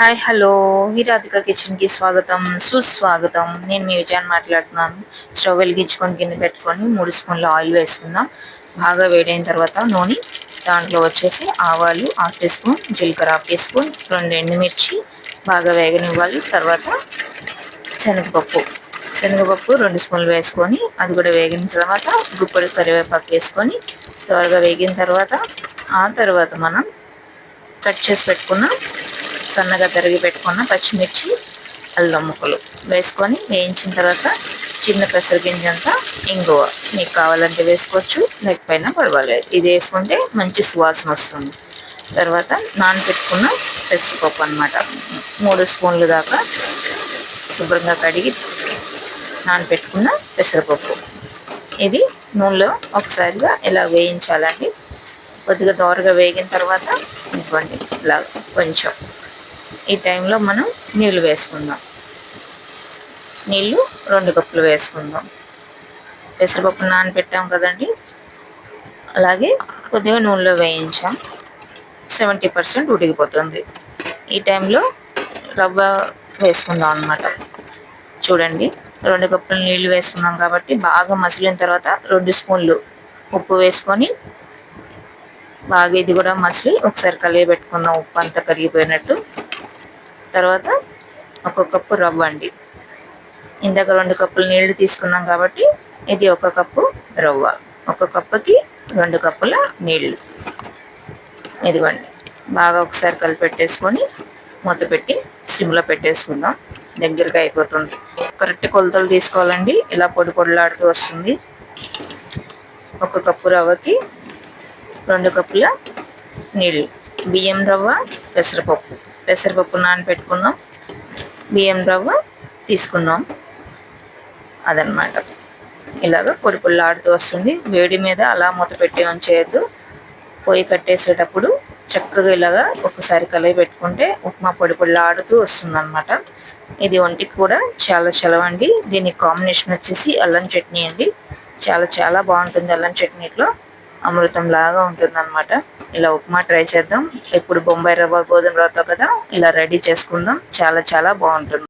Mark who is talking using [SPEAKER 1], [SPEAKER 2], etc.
[SPEAKER 1] Hi hello వీరాధిక కిచెన్కి స్వాగతం సుస్వాగతం. నేను మీ విజయాన్ని మాట్లాడుతున్నాను. స్టవ్ వెలిగించుకొని గిన్నె పెట్టుకొని మూడు స్పూన్ల ఆయిల్ వేసుకుందాం. బాగా వేడైన తర్వాత నూనె దాంట్లో వచ్చేసి ఆవాలు హాఫ్ టీ స్పూన్ జీలకర్ర హాఫ్ టీ స్పూన్ రెండు ఎండుమిర్చి బాగా వేగనివ్వాలి. తర్వాత శనగపప్పు. శనగపప్పు రెండు స్పూన్లు వేసుకొని అది కూడా వేగిన తర్వాత గుప్పడి కరివేపాకు వేసుకొని త్వరగా వేగిన తర్వాత ఆ తర్వాత మనం కట్ చేసి పెట్టుకున్న సన్నగా తరిగి పెట్టుకున్న పచ్చిమిర్చి అల్లం ముక్కలు వేసుకొని వేయించిన తర్వాత చిన్న పెసర గింజంతా ఇంగువ మీకు కావాలంటే వేసుకోవచ్చు లేకపోయినా పర్వాలేదు. ఇది వేసుకుంటే మంచి సువాసన వస్తుంది. తర్వాత నానబెట్టుకున్న పెసరపప్పు అనమాట మూడు స్పూన్లు దాకా శుభ్రంగా కడిగి నానబెట్టుకున్న పెసరపప్పు. ఇది నూనెలో ఒకసారిగా ఇలా వేయించాలండి కొద్దిగా దోరగా వేగిన తర్వాత ఇవ్వండి. ఇలా కొంచెం ఈ టైంలో మనం నీళ్ళు వేసుకుందాం. నీళ్ళు రెండు కప్పులు వేసుకుందాం. పెసరపప్పు నానబెట్టాం కదండి. అలాగే కొద్దిగా నూనెలో వేయించాం. సెవెంటీ పర్సెంట్ ఉడికిపోతుంది. ఈ టైంలో రవ్వ వేసుకుందాం అనమాట చూడండి రెండు కప్పులు నీళ్ళు వేసుకున్నాం కాబట్టి బాగా మసిలిన తర్వాత రెండు స్పూన్లు ఉప్పు వేసుకొని బాగా ఇది కూడా మసిలి ఒకసారి కలిగి పెట్టుకున్న ఉప్పు అంతా కరిగిపోయినట్టు తర్వాత ఒక కప్పు రవ్వ అండి. ఇందాక రెండు కప్పులు నీళ్ళు తీసుకున్నాం కాబట్టి ఇది ఒక కప్పు రవ్వ. ఒక కప్పుకి రెండు కప్పుల నీళ్ళు. ఇదిగోండి. బాగా ఒకసారి కలిపెట్టేసుకొని మూత పెట్టి సిమ్లో పెట్టేసుకుందాం. దగ్గరగా అయిపోతుంది. కరెక్ట్ కొలతలు తీసుకోవాలండి. ఇలా పొడి పొడిలాడుతూ వస్తుంది. ఒక కప్పు రవ్వకి రెండు కప్పుల నీళ్ళు బియ్యం రవ్వ పెసరపప్పు. పెసరపప్పు నానబెట్టుకున్నాం బియ్యం రవ్వ తీసుకున్నాం. అదనమాట ఇలాగ పొడి పొడిలాడుతూ వస్తుంది. వేడి మీద అలా మూత పెట్టి ఉంచేయద్దు. పొయ్యి కట్టేసేటప్పుడు చక్కగా ఇలాగా ఒకసారి కలిగి పెట్టుకుంటే ఉప్మా పొడి పొడిలాడుతూ వస్తుంది అనమాట ఇది ఒంటికి కూడా చాలా చలవండి. దీని కాంబినేషన్ వచ్చేసి అల్లం చట్నీ అండి. చాలా చాలా బాగుంటుంది అల్లం చట్నీలో. అమృతం లాగా ఉంటుంది అనమాట ఇలా ఉప్మా ట్రై చేద్దాం. ఇప్పుడు బొంబాయి రవ్వ గోధుమ రవ్వతో కదా ఇలా రెడీ చేసుకుందాం. చాలా చాలా బాగుంటుంది.